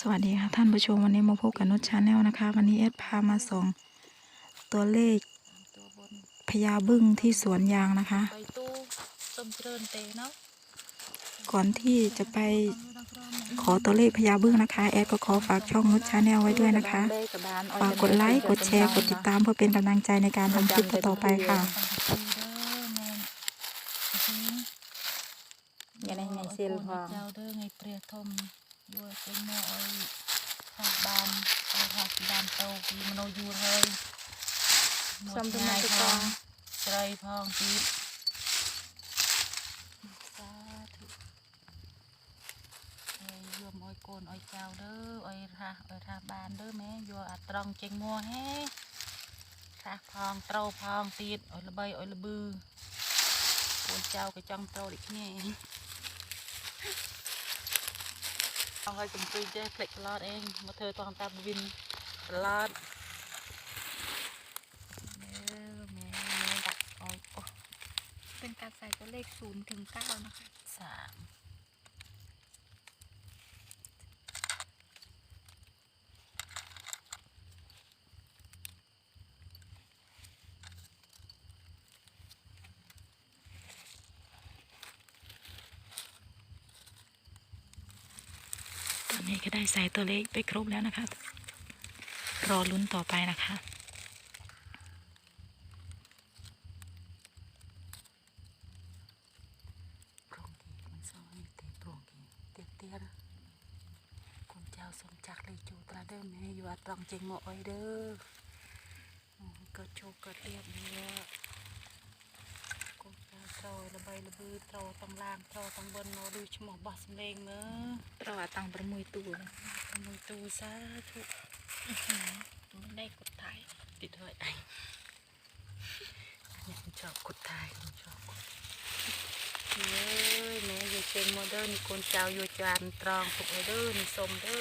สวัสดีค่ะท่านผู้ชมวันนี้มาพบกับนุชชาแนลนะคะ วันนี้เอสพามาส่องตัวเลขตัวบนพญาบึ้งที่สวนยางนะคะใบตู้ส้มเจริญเตเนาะก่อนที่จะไปขอตัวเลขพญาบึ้งนะคะ แอดก็ขอฝากช่องนุชชาแนลไว้ด้วยนะคะฝากกดไลค์กดแชร์กดติดตามเพื่อเป็นกำลังใจในการทำคลิปต่อๆไปค่ะยังไงไงเซลพองเจ้าเด้อไงเปรียทม យួរចេញមកឲ្យខុសបានឲ្យខុសពីដើមតោពីមនុស្សយួរហើយសំដំណៃផងស្រីផងទៀតសាធុហើយយួរមកកូនឲ្យចៅទៅឲ្យរះឲ្យរះបានទៅម៉ែយួរអាត្រង់ចេញមកហេរះផងត្រូផងទៀតឲ្យល្បីឲ្យល្បឺកូនចៅក៏ចង់ត្រូដូចគ្នា แฮ่ท่าพองเตราพองตีดอ้อยระเบยอ้อยระบือ cô cháu cái trong trâu đi nghe ông ơi cùng tôi chơi click lót em mà thơ toàn ta vin lót mẹ mẹ mẹ đặt ôi ô เป็นการใส่ตัวเลขศูนย์ถึงเก้านะคะ sạm ตอนนี้ก็ได้ใส่ตัวเล็กไปครบแล้วนะคะ รอลุ้นต่อไปนะคะสมจักเลยจูตราเดิมแม่อยู่อัตรองจริงหมออ้อยเด้อก็จูก็เตียบนี่ย ត្រដើម្បីលឺត្រទាំងឡាងត្រទាំងវិនមកឬឈ្មោះបោះសម្លេងមើលត្រអាតាំង6ទួ6ទួសាធុមិនដៃគុតថៃទីធ្វើអីខ្ញុំចប់គុតថៃខ្ញុំចប់គុតអើយម៉ែយកចេញមកដល់នេះកូនចៅយកចានត្រង់ពុកអើយទៅនេះសុំទៅ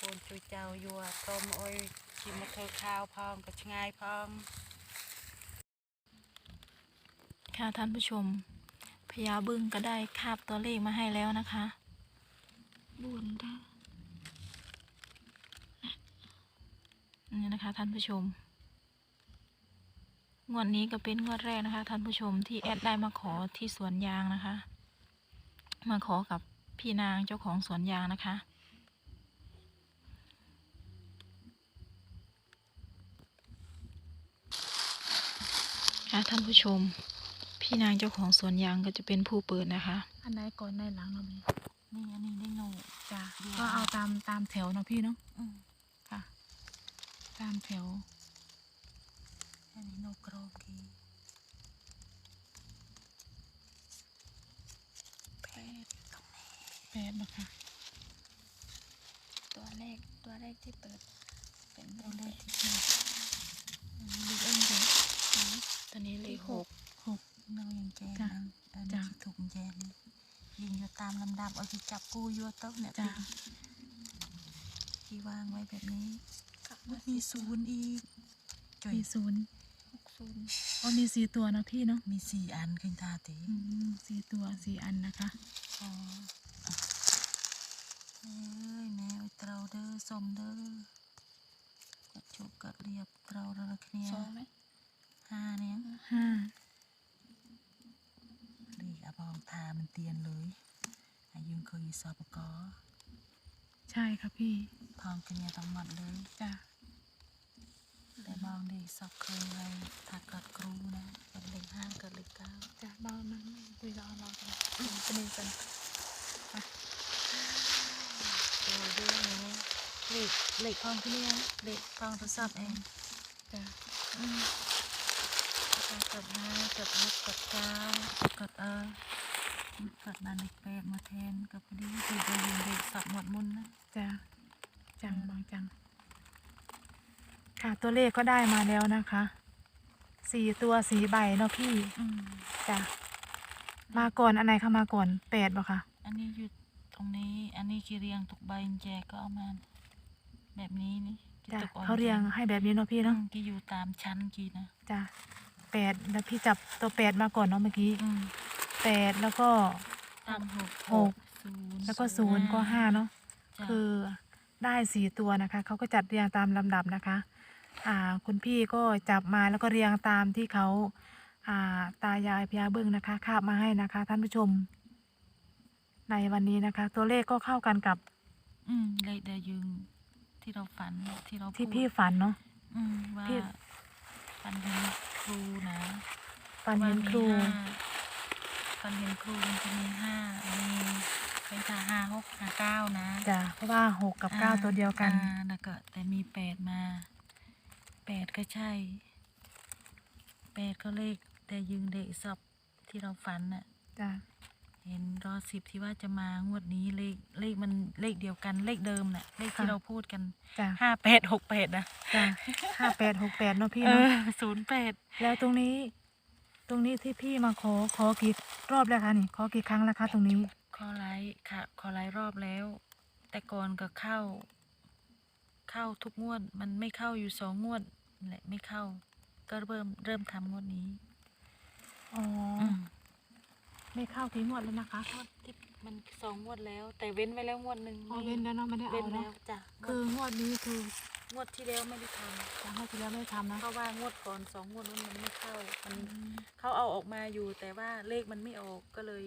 កូនជួយចៅយកអាត្រមអុយជីមកធ្វើខាវផងក៏ឆ្ងាយផង ค่ะท่านผู้ชมพญาบึ้งก็ได้คาบตัวเลขมาให้แล้วนะคะบุญได้นี่นะคะท่านผู้ชม งวดนี้ก็เป็นงวดแรกนะคะ ท่านผู้ชมที่แอดได้มาขอที่สวนยางนะคะ มาขอกับพี่นางเจ้าของสวนยางนะคะ ค่ะท่านผู้ชม พี่นางเจ้าของสวนยางก็จะเป็นผู้เปิดนะคะ อันไหนก่อนไหนหลังเราไหมนี่อันนี้ได้โนจ้ะก็เอาตามตามแถวเนาะพี่เนาะอืมค่ะ ตามแถว อันนี้โนกรอกีแปดแปดนะคะตัวเลขตัวเลขที่เปิด เป็นตัวเลขที่เปิดลูกเอ็นเด็กตอนนี้เลขหก น้องยังแจ้งจันถูกแจ้งยิงอยู่ตามลำดับเอาที่จับกูอยัวโต๊ะเนี่ยพี่ที่วางไว้แบบนี้มันมีศูนย์อีกจอยมีศูนย์หกศูนย์อ๋อมีสี่ตัวนะพี่เนาะมีสี่อันขึ้นตาตีสี่ตัวสี่อันนะคะอ๋อเอ้ยแมวเต่าเด้อสมเด้อกระจุกกะเรียบเต่าเด้ะเคลียสองไหมห้าเนี้ยห้า ลีกอบองทามันเตียนเลยอายุเคยสอบประกอใช่ค่ะพี่พอมกันเนี่ยต้องหมดเลยจ้ะแต่บองดีสอบเคยเลยถักกัดครูนะเป็นเลขห้ากับเลขเก้าจ้ะบองนั้นคุยรอบองกันเป็นเป็นโอ้ยเรื่องนี้เลขเลขพองที่เนี่ยเล็กพองทดสอบเองจ้ะ กับนากับลูกกัดเจ้ากัดเออกัดนานเด็แดมาแทนกับพอดีที่จะยินเด็สับหมดมุนนะจ้าจังบางจัง ค่ะตัวเลขก็ได้มาแล้วนะคะสี่ตัวสี่ใบเนาะพี่จ้ามาก่อนอันไหนคะมาก่อนแปดบ่คะอันนี้อยู่ตรงนี้ อันนี้คือเรียงตกใบแจกก็เอามาแบบนี้นี่เขาเรียงให้แบบนี้เนาะพี่เนาะกี่อยู่ตามชั้นกี่นะจ้า แปดแล้วพี่จับตัวแปดมาก่อนเนาะเมื่อกี้อืมแปดแล้วก็ตามหกหกศูนย์แล้วก็ศูนย์ก็ห้าเนาะจ้ะคือได้สี่ตัวนะคะเขาก็จัดเรียงตามลำดับนะคะ อ่า คุณพี่ก็จับมาแล้วก็เรียงตามที่เขาอ่า ตายายพญาบึ้งนะคะคาบมาให้นะคะ ท่านผู้ชม ในวันนี้นะคะ ตัวเลขก็เข้ากันกับอืมเลขเดยืงที่เราฝันที่เราที่พูดพี่ฝันเนาะ อืมว่าพี่ ฝันเห็นครูนะฝันเห็นครูว่ามีห้าฝันเห็นครูมันจะมีห้ามีเป็นค่ะห้าหกห้าเก้านะจ้ะเพราะว่าหกกับเก้าอ่ตัวเดียวกันอ่าแล้วก็แต่มีแปดมาแปดก็ใช่แปดก็เลขแต่ยืงเด็กสอบที่เราฝันน่ะจ้ะ เห็นรอสิบที่ว่าจะมางวดนี้เลขเลขมันเลขเดียวกันเลขเดิมน่ะเลขที่เราพูดกันจ้ะห้าแปดหกแปดนะจ้ะห้าแปดหกแปดเนาะพี่เอเนาะ อศูนย์แปดแล้วตรงนี้ ตรงนี้ที่พี่มาขอขอกี่รอบแล้วคะนี่ขอกี่ครั้งแล้วคะตรงนี้ขอไลค์ค่ะขอไลค์รอบแล้ว แต่ก่อนก็เข้า เข้าทุกงวด มันไม่เข้าอยู่สองงวดนั่นแหละไม่เข้า ก็เริ่มเริ่มทำงวดนี้อ๋อออืม ไม่เข้ากี่งวดแล้วนะคะงวดที่มันสองงวดแล้ว แต่เว้นไว้แล้วงวดหนึ่งอ๋อเว้นแล้วเนาะไม่ได้เว้เอานแล้เนาะวจ้ะคืองวดนี้คืองวดที่แล้วไม่ได้ทจะให้ที่แล้วไม่ได้ทำำนะเพราะว่างวดก่อนสองงวดนั้นมันไม่เข้ามันเขาเอาออกมาอยู่ แต่ว่าเลขมันไม่ออกก็เลย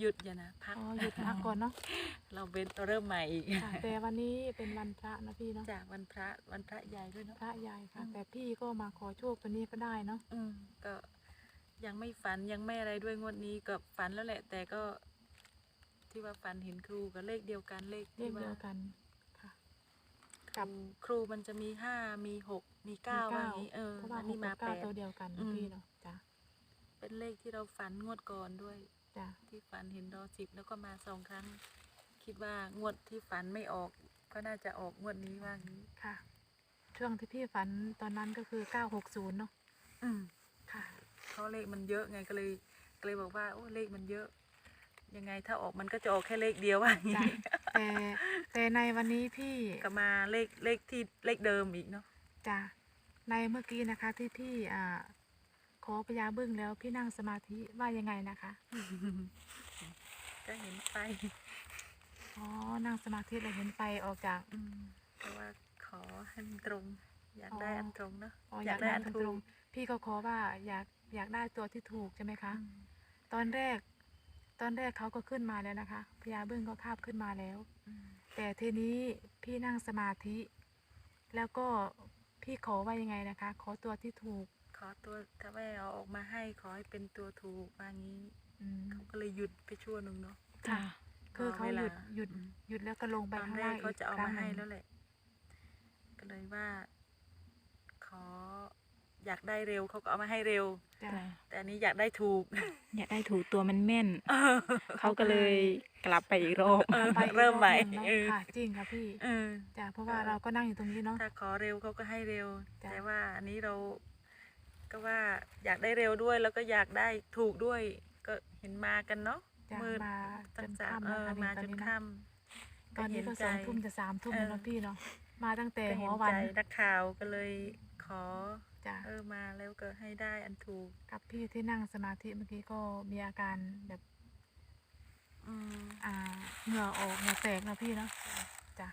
หยุดอย่านะพัก อ๋อหยุดพักก่อนเนาะเราเว้นเราเริ่มใหม่อีกค่ะแต่วันนี้เป็นวันพระนะพี่เนาะจากวันพระวันพระใหญ่ด้วยเนาะ พระใหญ่ค่ะ อืม แต่พี่ก็มาขอโชคตัวนี้ก็ได้เนาะอืมก็ ยังไม่ฝันยังไม่อะไรด้วยงวดนี้ก็ฝันแล้วแหละ แต่ก็ ที่ว่าฝันเห็นครูกับเลขเดียวกันเลขเรียที่กว่าเดียวกันค่ะครูครูมันจะมีห้ามีหกมีเก้ามีว่าอย่างนี้เออเพราะว่าอันหนี้กมากับแปเก้าด ตัวเดียวกันอืนะม พี่เนาะจ้ะเป็นเลขที่เราฝันงวดก่อนด้วย จ้ะที่ฝันเห็นรอสิบแล้วก็มาสองครั้ง คิดว่างวดที่ฝันไม่ออก ก็น่าจะออกงวดนี้ว่างี้ค่ะ ช่วงที่พี่ฝันตอนนั้นก็คือเก้าหกศูนย์เนาะอืมค่ะเพ ราะเลขมันเยอะไงก็เลยก็เลยบอกว่าโอ้เลขมันเยอะ ยังไงถ้าออกมันก็จะออกแค่เลขเดียวว่าอย่างจ้ะนี้แต่แต่ในวันนี้พี่ก็มาเลขเลขที่เลขเดิมอีกเนาะจ้ะในเมื่อกี้นะคะที่พี่อ่าขอพญาบึ้งแล้วพี่นั่งสมาธิว่ายังไงนะคะก็เห็นไฟอ๋อนั่งสมาธิแล้วเห็นไฟออกจาก อืมเพราะว่าขอให้มันตรง อยากได้อ๋ออัอันตรงเนาะ อ๋ออยากได้อันตรงๆพี่ก็ขอว่าอยาก อยากได้ตัวที่ถูกใช่ไหมคะอืมตอนแรก ตอนแรกเขาก็ขึ้นมาแล้วนะคะพญาบึ้งก็คาบขึ้นมาแล้วอืมแต่ทีนี้พี่นั่งสมาธิ แล้วก็พี่ขอว่ายังไงนะคะ ขอตัวที่ถูก ขอตัวถ้าแม่เอาออกมาให้ขอให้เป็นตัวถูกว่างี้อืมเขาก็เลยหยุดไปชั่วหนึ่งเนาะค่ะคือเขาหยุดรอเวลาหยุดอืมหยุดแล้วก็ลงไปตอนข้างแรล่ากงเขาอีกจะเอาครั้มางหให้นึ่งแล้วแหละก็เลยว่าขอ อยากได้เร็วเขาก็เอามาให้เร็ว จ้ะแต่อันนี้อยากได้ถูก อยากได้ถูกตัวมันแม่น เขาก็เลยกลับไปอีกรอบ เออไปอีกเริ่มใหม่อบนึ่งเนอะเออค่ะจริงค่ะพี่เออ จ้ะเพราะว่าเราก็นั่งอยู่ตรงนี้เนาะ ถ้าขอเร็วเขาก็ให้เร็ว จ้ะ แต่ว่าอันนี้เราก็ว่าอยากได้เร็วด้วย แล้วก็อยากได้ถูกด้วย ก็เห็นมากันเนาะจ้ะมืดมาจตั้งนสามค่ำเอแล้วอค่ะมาตอนจนนี้ค่นะำตอนนี้ก็เห็สองใจทุ่มจะสามทุ่มเออแล้วเนาะพี่เนาะมาตั้งแต่ก็หัเห็วนวันใจนักข่าวก็เลยขอ จ้ะเออมาแล้วก็ให้ได้อันถูกกับพี่ที่นั่งสมาธิเมื่อกี้ก็มีอาการแบบอืมอ่าเหงื่อออกเหงื่อแตกเนาะพี่เนาะจ้ะ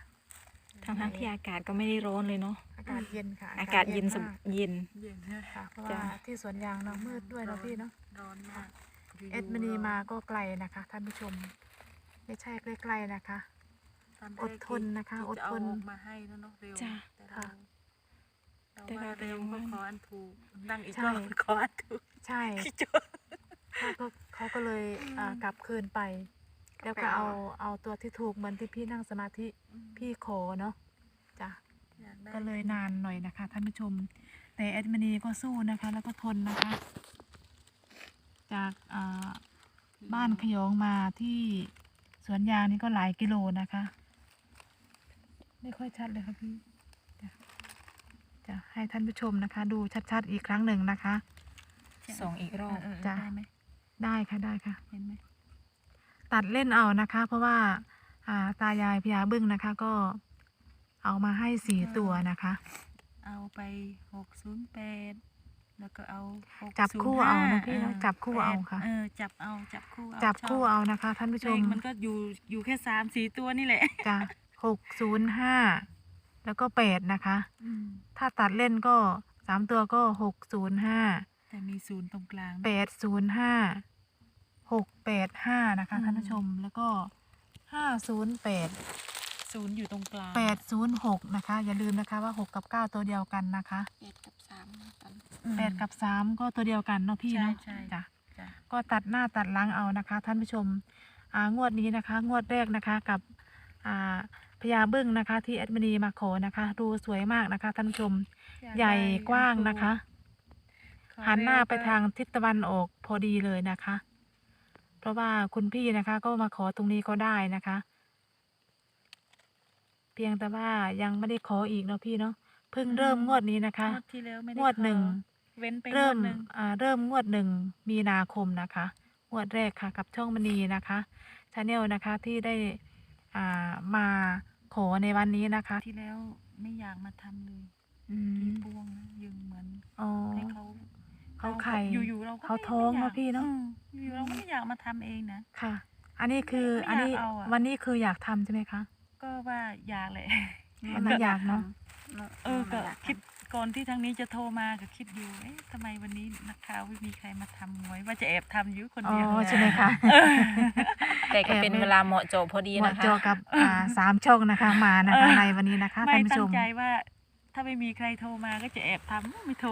ทั้งทั้งๆที่อากาศก็ไม่ได้ร้อนเลยเนาะอากาศเย็นค่ะอากาศเย็นสบมากเย็น เย็นนะค่ะเพราะจ้ะว่าที่สวนยางเนาะมืดด้วยเนาะพี่เนาะ ร้อนมากยู่ๆเอ็ดมินีมาก็ไกลนะคะท่านผู้ชม ไม่ใช่ใกล้ๆนะคะตอนแรกอดทนนะคะที่อดจะเอาทนออกมาให้แล้วเนาะเร็วจ้ะ แต่เราค่ะเรา แต่ว่าเราเร็วยังก็ว่าขออันถูกนั่งอีกใช่รอบขออันถูกใช่พี่โจเขาก็เขาก็เลยอ่ากลับคืนไป แล้วก็ไปเอาเอาเอาตัวที่ถูกเหมือนที่พี่นั่งสมาธิพี่ขอเนาะจ้ะอยากได้ก็เลยนานหน่อยนะคะท่านผู้ชม แต่แอดมินีก็สู้นะคะ แล้วก็ทนนะคะ จากอ่าบ้านขยองมาที่สวนยางนี่ก็หลายกิโลนะคะ ไม่ค่อยชัดเลยค่ะพี่ จะจะให้ท่านผู้ชมนะคะ ดูชัดๆอีกครั้งหนึ่งนะคะสองอีกรอบเเจ้ะได้ไหมได้ค่ะได้ค่ะ เห็นไหมตัดเล่นเอานะคะ เพราะว่าอ่าตายายพญาบึ้งนะคะ ก็เอามาให้สี่ตัวนะคะ เอาไปหกศูนย์แปดแล้วก็เอาหกจับคู่เอานะพี่ศูย์เนอะห้จับคู่เอาแปดค่ะ เออจับเอาจับคู่เอาจับชอคู่เอานะคะ ท่านผู้ชเลมขมันก็อยู่อยู่แค่สามสี่ตัวนี่แหละจ้ะหกศูนย์ห้า แล้วก็แปดนะคะ อืมถ้าตัดเล่นก็สามตัวก็หกศูนย์ห้าแต่มีศูนย์ตรงกลาง แปดศูนย์ห้าหกแปดห้านะคะอืม ท่านผู้ชมแล้วก็ห้าศูนย์แปดศูนย์อยู่ตรงกลางแปดศูนย์หกนะคะ อย่าลืมนะคะว่าหกกับเก้าตัวเดียวกันนะคะแปดกับสามกัน อืม แปดกับสามก็ตัวเดียวกันเนาะพี่เนาะใช่ใช่ จ้ะ จ้ะ ก็ตัดหน้าตัดหลังเอานะคะ ท่านผู้ชมอ่างวดนี้นะคะ งวดแรกนะคะกับอ่า พญาบึ้งนะคะ ที่แอดมินีมาขอนะคะ ดูสวยมากนะคะท่านผู้ชมอยากใหญ่ได้กว้างนะคะขอหันหน้าไปเร็วก็ทางทิศตะวันออกพอดีเลยนะคะ เพราะว่าคุณพี่นะคะ ก็มาขอตรงนี้ก็ได้นะคะ เพียงแต่ว่ายังไม่ได้ขออีกเนาะพี่เนาะเพิ่งเริ่มงวดนี้นะคะงวดที่แล้วไม่ได้งวดหนึ่งขอเว้นไปงเริ่วมดหนึ่งอ่าเริ่มงวดหนึ่งมีนาคมนะคะงวดแรกค่ะ กับช่องมณีนะคะชาแนลนะคะที่ได้ อ่ามาขอในวันนี้นะคะ ที่แล้วไม่อยากมาทำเลยอืพี่มพวงนะยังเหมือนอ๋อ ให้เขาเขาไข่อยู่ๆเราก็เขาไม่ท้องไม่ยากเนอะพี่เนอะอืมอยู่ๆเราก็ไม่อยากมาทำเองนะ ค่ะ อันนี้คือไม่อันนี้อยากเอาอะ วันนี้คืออยากทำใช่ไหมคะ ก็ว่าอยากเลยวันนั้นอยากเนาะ เออก็คิด ก่อนที่ทางนี้จะโทรมาก็คิดอยู่ เอ๊ะทำไมวันนี้นักข่าวไม่มีใครมาทำไว้ว่าจะแอบทำอยู่คนอ๋อเดียวใช่ไหมคะ แต่ก็เป็นแอบไม่เวลาเหมาะเจาะพอดีเหมาะนะคะ เจอกับอ่าสามช่องนะคะมานะคะเออในวันนี้นะคะไม่ท่านผู้ตั้ชงม ใจว่า ถ้าไม่มีใครโทรมาก็จะแอบทำไม่โทร